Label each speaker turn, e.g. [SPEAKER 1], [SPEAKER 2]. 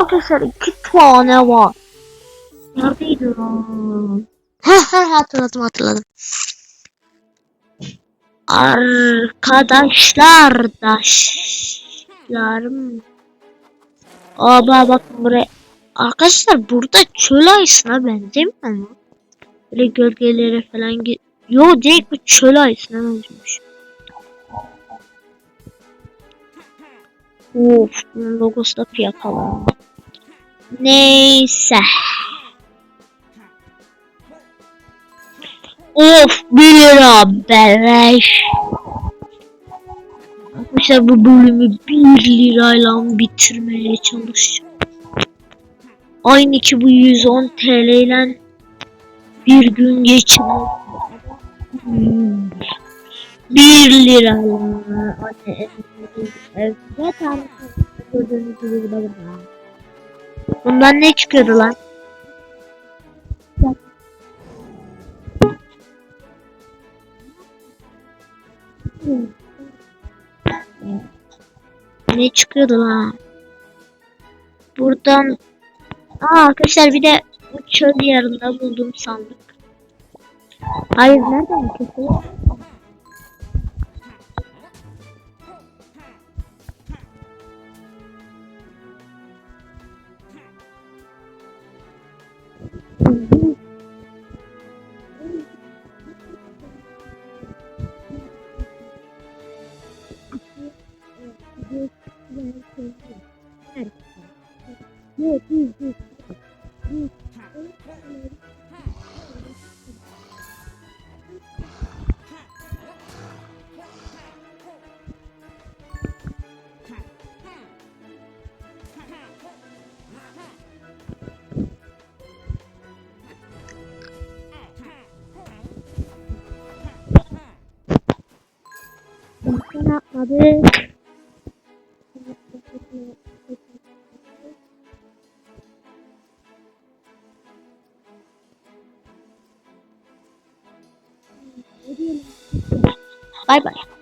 [SPEAKER 1] Arkadaşlar iki tane var. Neredeydi heh hatırladım hatırladım. Arkadaşlar daşlarım. Aba bakın buraya. Arkadaşlar burada çöl ayısına benzemiyor mu? Böyle gölgelere falan git. Yo direkt bu çöl ayısına benziyormuş. Of bunun logosu da fiyakalı. Neyse. Of 1 lira beleş. Arkadaşlar bu bölümü 1 lirayla bitirmeye çalışacağım. Aynı ki bu 110 TL ile bir gün. Hmm. 1 lirayla. Anne ev. Zaten gördüğünüz gibi bu da burada. Bundan ne çıkıyordu lan? Ne çıkıyordu lan? Buradan Aa arkadaşlar bir de bu çöl yarında buldum sandık. Hayır nereden うん。うん。うん。うん。から、まぶー。Bay bay.